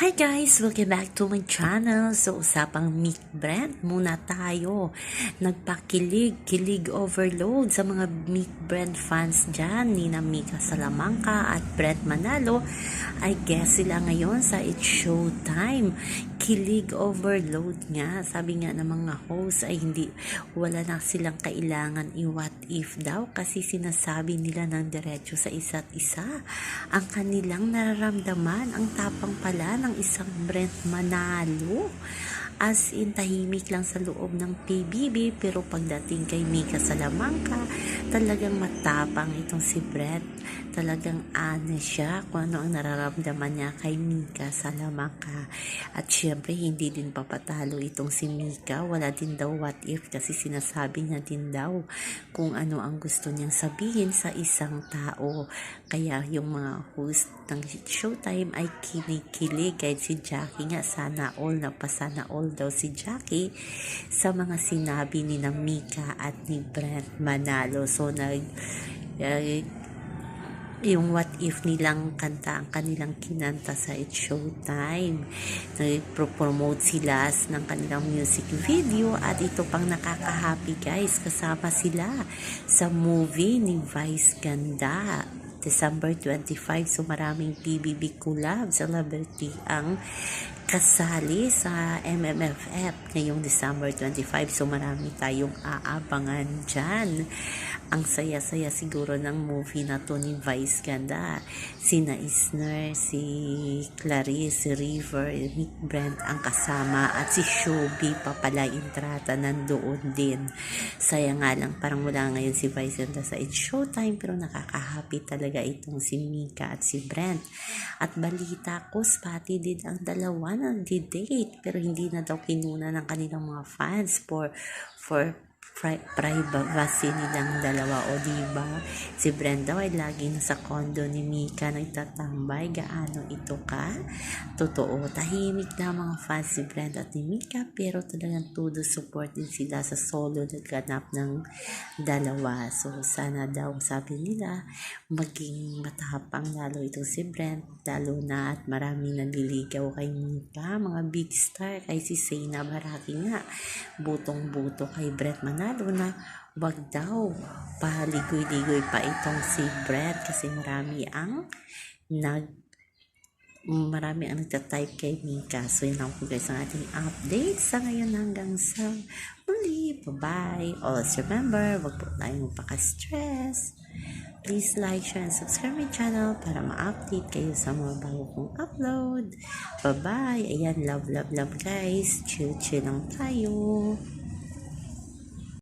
Hi guys! Welcome back to my channel. So, usapang Mick Brand muna tayo. Nagpakilig, kilig overload sa mga Mick Brand fans dyan. Nina Mika Salamanca at Brent Manalo. I guess sila ngayon sa It's Showtime. Kilig overload nga. Sabi nga ng mga host ay hindi, wala na silang kailangan i-what if daw kasi sinasabi nila ng diretso sa isa't isa. Ang kanilang nararamdaman, ang tapang pala ng isang Brent Manalo. As in, tahimik lang sa loob ng PBB pero pagdating kay Mika Salamanca, talagang matapang itong si Brent. Talagang honest siya kung ano ang nararamdaman niya kay Mika Salamanca. At syempre, hindi din papatalo itong si Mika. Wala din daw what if kasi sinasabi niya din daw kung ano ang gusto niyang sabihin sa isang tao. Kaya yung mga host ng Showtime ay kinikilig kahit si Jackie nga sana all na pa sana all daw si Jackie sa mga sinabi ni na Mika at ni Brent Manalo. So nag uh, yung what if nilang kanta ang kanilang kinanta sa It's Showtime. Nag-promote sila ng kanilang music video at ito pang nakaka-happy guys. Kasama sila sa movie ni Vice Ganda. December 25. So maraming PBB collab celebrity ang kasali sa MMFF ngayong December 25. So marami tayong aabangan dyan. Ang saya-saya siguro ng movie na to ni Vice Ganda. Sina Isner, si Clarice, si River, Nick Brent ang kasama at si Shubi pa pala Intrata nandoon din. Saya nga lang parang wala ngayon si Vice Ganda sa It's Showtime pero nakaka-happy talaga itong si Mika at si Brent. At balita ko, spati din ang dalawa nag-date pero hindi na daw kinuna ng kanilang mga fans for for privacy nilang dalawa. O diba? Si Brenda ay lagi nasa condo ni Mika nagtatambay. Gaano ito ka? Totoo tahimik na mga fans si Brenda at ni Mika pero talagang todo support din sila sa solo na ganap ng dalawa. So sana daw sabi nila maging matapang lalo itong si Brent lalo na at maraming naliligaw kay Mika. Mga big star kay si Seyna Baraki nga butong buto kay Brent Manalo na wag daw paligoy-ligoy pa itong si Brent kasi marami ang nag marami ang nagtatype kay Mika. So, yun lang po guys ang ating update sa ngayon hanggang sa muli. Bye-bye. Always remember, wag po tayong magpaka-stress. Please like, share, and subscribe my channel para ma-update kayo sa mga bago kong upload. Bye-bye. Ayan, love, love, love guys. Chill, chill lang tayo.